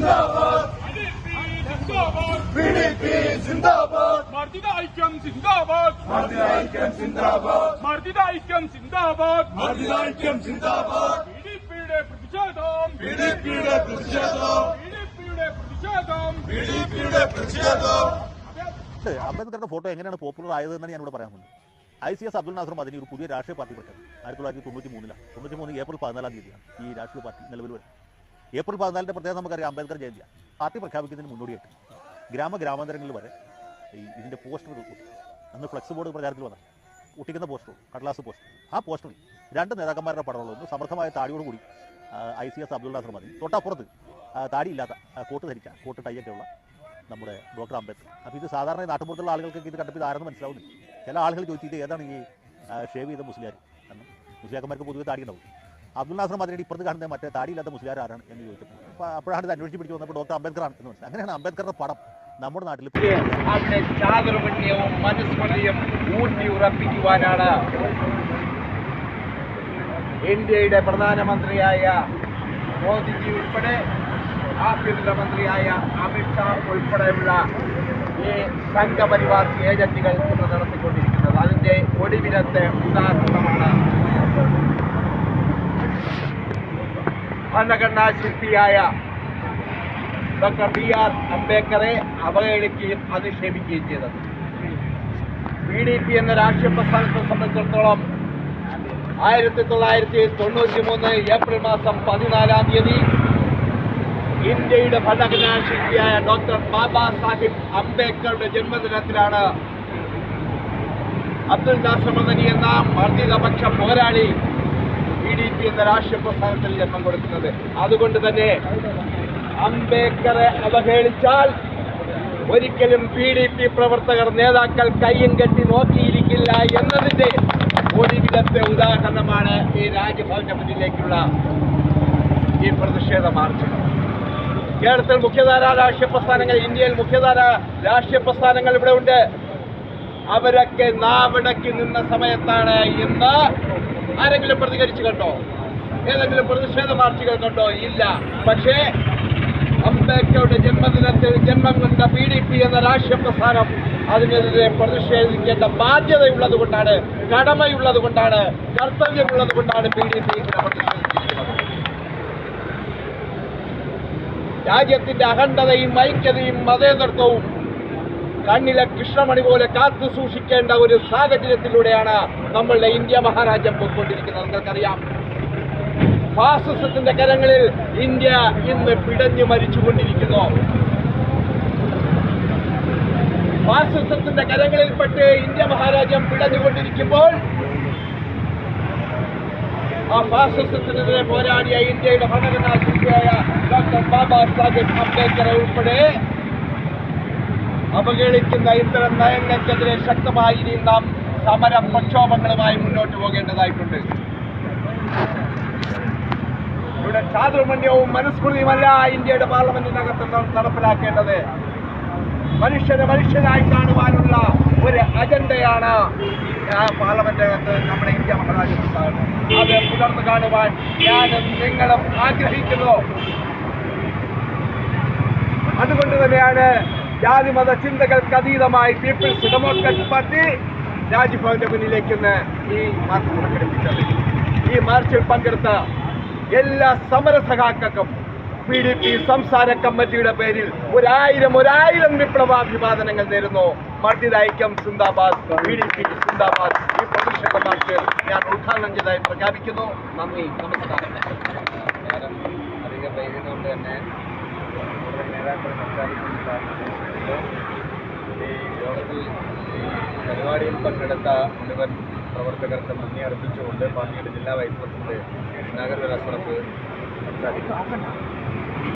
ജിന്ദാബാദ്. ജിന്ദാബാദ്. പിടിപി ജിന്ദാബാദ്. മർദ്ദിത ഐക്യം ജിന്ദാബാദ്. മർദ്ദിത ഐക്യം ജിന്ദാബാദ്. മർദ്ദിതായിക്യം ജിന്ദാബാദ് പിടിപിയുടെ പ്രതിഷേധം. പിടിപിയുടെ പ്രതിഷേധം. പിടിപിയുടെ പ്രതിഷേധം. പിടിപിയുടെ പ്രതിഷേധം. അംബേദ്കറുടെ ഫോട്ടോ എങ്ങനെയാണ് പോപ്പുലർ ആയത് എന്നാണ് ഞാനിവിടെ പറയാൻ പോകുന്നത്. I C S Abdul Nasser Madani ഒരു പുതിയ രാഷ്ട്രീയ പാർട്ടി പ്രഖ്യാപിച്ചു. ആയിരത്തി തൊള്ളായിരത്തി തൊണ്ണൂറ്റി മൂന്നിലാണ്. തൊണ്ണൂറ്റി മൂന്ന് ഏപ്രിൽ പതിനാലാം തീയതിയാണ് ഈ രാഷ്ട്രീയ പാർട്ടി നിലവിൽ വരുന്നത്. ഏപ്രിൽ പതിനാലിന്റെ പ്രത്യേകത നമുക്കറിയാം. അംബേദ്കർ ജയന്തിയാണ് പാർട്ടി പ്രഖ്യാപിക്കുന്നതിന് മുന്നോടിയായിട്ട്. ഗ്രാമ ഗ്രാമാന്തരങ്ങളിൽ വരെ ഈ ഇതിന്റെ പോസ്റ്റർ അന്ന് ഫ്ലെക്സ് ബോർഡ് പ്രചാരത്തിൽ വന്നത് ഒട്ടിക്കുന്ന പോസ്റ്റർ കടലാസ് പോസ്റ്റർ. ആ പോസ്റ്ററിൽ രണ്ട് നേതാക്കന്മാരുടെ പടമുള്ള ഒന്ന് താടിയോട് കൂടി I C S Abdul Nasser മതി. തൊട്ടപ്പുറത്ത് താടിയില്ലാത്ത കോട്ട് ധരിച്ച കോട്ട് ടൈയൊക്കെ ഉള്ള നമ്മുടെ ഡോക്ടർ അംബേദ്കർ. അപ്പോൾ ഇത് സാധാരണ നാട്ടുമ്പുറത്തുള്ള ആളുകൾക്ക് ഇത് കണ്ടപ്പോൾ ഇതാരെന്ന് മനസ്സിലാവുന്നില്ല. ചില ആളുകൾ ചോദിച്ചിട്ട് ഏതാണ് ഈ ഷേവ് ചെയ്ത മുസ്ലിയാർ കാരണം മുസ്ലിയാക്കന്മാർക്ക് പൊതുവെ താടി ഉണ്ടാവും അബ്ദുൽ നാസർ മദനിയുടെ ഇപ്പുറത്ത് കാണുന്ന മറ്റേ താടിയില്ലാത്ത മുസ്ലിം ആരാണ് എന്ന് ചോദിച്ചപ്പോൾ. അപ്പോൾ അപ്പോഴാണ് ഇത് അന്വേഷിച്ച് പിടിച്ച് വന്നപ്പോൾ ഡോക്ടർ അംബേദ്കർ ആണ് എന്ന് മനസ്സിലായി അങ്ങനെയാണ് അംബേദ്കറുടെ പടം നമ്മുടെ നാട്ടിൽ ഇന്ത്യയുടെ പ്രധാനമന്ത്രിയായ മോദിജി ഉൾപ്പെടെ ആഭ്യന്തരമന്ത്രിയായ അമിത്ഷാ ഉൾപ്പെടെയുള്ള ഈ സംഘപരിവാർ ഏജന്റുകൾ നടത്തിക്കൊണ്ടിരിക്കുന്നത്. അതിന്റെ ഒടുവിലത്തെ ഉദാഹരണമാണ് ഭരണഘടനാ ശില്പിയായ ഡോക്ടർ ബി ആർ അംബേദ്കറെ അവഹേളിക്കുകയും അധിക്ഷേപിക്കുകയും ചെയ്തത്. പി ഡി പി എന്ന രാഷ്ട്രീയ പ്രസ്ഥാനത്തെ സംബന്ധിച്ചിടത്തോളം ആയിരത്തി തൊള്ളായിരത്തി തൊണ്ണൂറ്റി മൂന്ന് ഏപ്രിൽ മാസം പതിനാലാം തീയതി ഇന്ത്യയുടെ ഭരണഘടനാശില്പിയായ ഡോക്ടർ ബാബാ സാഹിബ് അംബേദ്കറുടെ ജന്മദിനത്തിലാണ് അബ്ദുൽ നാസർ മദനി എന്ന മർദ്ദിതപക്ഷ പോരാളി പി എന്ന രാഷ്ട്രീയ പ്രസ്ഥാനത്തിൽ ജന്മം കൊടുക്കുന്നത്. അതുകൊണ്ട് തന്നെ അംബേദ്കറെ അവഹേളിച്ചാൽ ഒരിക്കലും പി ഡി പി പ്രവർത്തകർ നേതാക്കൾ കയ്യും കെട്ടി നോക്കിയിരിക്കില്ല എന്നതിന്റെ ഒടുവിലത്തെ ഉദാഹരണമാണ് ഈ രാജ്ഭവന്റെ മുന്നിലേക്കുള്ള ഈ പ്രതിഷേധ മാർച്ച്. കേരളത്തിൽ മുഖ്യധാര രാഷ്ട്രീയ പ്രസ്ഥാനങ്ങൾ ഇന്ത്യയിൽ മുഖ്യധാര രാഷ്ട്രീയ പ്രസ്ഥാനങ്ങൾ ഇവിടെ ഉണ്ട്. അവരൊക്കെ നാവിടക്കി നിന്ന സമയത്താണ് ഇന്ന് ആരെങ്കിലും പ്രതികരിച്ചു കണ്ടോ? ഏതെങ്കിലും പ്രതിഷേധ മാർച്ചുകൾ കണ്ടോ? ഇല്ല. പക്ഷേ അംബേദ്കറുടെ ജന്മദിനത്തിൽ ജന്മം കൊണ്ട പി ഡി പി എന്ന രാഷ്ട്രീയ പ്രസ്ഥാനം അതിനെതിരെ പ്രതിഷേധിക്കേണ്ട ബാധ്യതയുള്ളത് കൊണ്ടാണ് കടമയുള്ളത് കൊണ്ടാണ് കർത്തവ്യമുള്ളത് കൊണ്ടാണ് പി ഡി പി രാജ്യത്തിന്റെ അഖണ്ഡതയും ഐക്യതയും മതേതൃത്വവും കണ്ണിലെ കൃഷ്ണമണി പോലെ കാത്തു സൂക്ഷിക്കേണ്ട ഒരു സാഹചര്യത്തിലൂടെയാണ് നമ്മളുടെ ഇന്ത്യ മഹാരാജ്യം പോയിക്കൊണ്ടിരിക്കുന്നത്. നിങ്ങൾക്കറിയാം. ഫാസിസത്തിന്റെ കരങ്ങളിൽ ഇന്ത്യ ഇന്ന് പിടഞ്ഞു മരിച്ചുകൊണ്ടിരിക്കുന്നു. ഫാസിസത്തിന്റെ കരങ്ങളിൽപ്പെട്ട് ഇന്ത്യ മഹാരാജ്യം പിടഞ്ഞുകൊണ്ടിരിക്കുമ്പോൾ ആ ഫാസിസത്തിനെതിരെ പോരാടിയ ഇന്ത്യയുടെ ഭരണഘടനാ ശില്പിയായ ഡോക്ടർ ബാബാ സാഹിബ് അംബേദ്കറെ ഉൾപ്പെടെ അവഗണിക്കുന്ന ഇത്തരം നയങ്ങൾക്കെതിരെ ശക്തമായി ഇനി നാം സമര പ്രക്ഷോഭങ്ങളുമായി മുന്നോട്ട് പോകേണ്ടതായിട്ടുണ്ട്. ഇവിടെ ചാതുർമണ്യവും മനുസ്മൃതിയുമല്ല ഇന്ത്യയുടെ പാർലമെന്റിനകത്ത് നടപ്പിലാക്കേണ്ടത്. മനുഷ്യനെ മനുഷ്യനായി കാണുവാനുള്ള ഒരു അജണ്ടയാണ് ആ പാർലമെന്റിനകത്ത് നമ്മുടെ ഇന്ത്യ മഹാരാജ്യത്തുണ്ടാകുന്നത്. അത് പുലർന്നു കാണുവാൻ ഞാനും നിങ്ങളും ആഗ്രഹിക്കുന്നു. അതുകൊണ്ട് തന്നെയാണ് ജാതിമത ചിന്തകൾക്ക് അതീതമായി പീപ്പിൾസ് ഡെമോക്രാറ്റിക് പാർട്ടി രാജ്ഭവന്റെ മുന്നിലേക്ക് ഇന്ന് ഈ മാർച്ച് സംഘടിപ്പിച്ചത് ഈ മാർച്ചിൽ പങ്കെടുത്ത എല്ലാ സമര സഖാക്കൾക്കും പി ഡി പി സംസ്ഥാന കമ്മിറ്റിയുടെ പേരിൽ ഒരായിരം ഒരായിരം വിപ്ലവാഭിവാദനങ്ങൾ നേരുന്നു. മർദ്ദിത ഐക്യം സിന്ദാബാദ് പി ഡി പി സിന്ദാബാദ്. ഈ പ്രതിഷേധ മാർച്ച് ഞാൻ ഉദ്ഘാടനം ചെയ്തതായി പ്രഖ്യാപിക്കുന്നു. നന്ദി നമസ്കാരം. നേതാക്കൾ പരിപാടിയിൽ പങ്കെടുത്ത മുഴുവൻ പ്രവർത്തകർക്ക് നന്ദി അർപ്പിച്ചുകൊണ്ട് പാർട്ടിയുടെ ജില്ലാ വൈസ് പ്രസിഡന്റ് നഗർ അഷ്റഫ് സംസാരിക്കും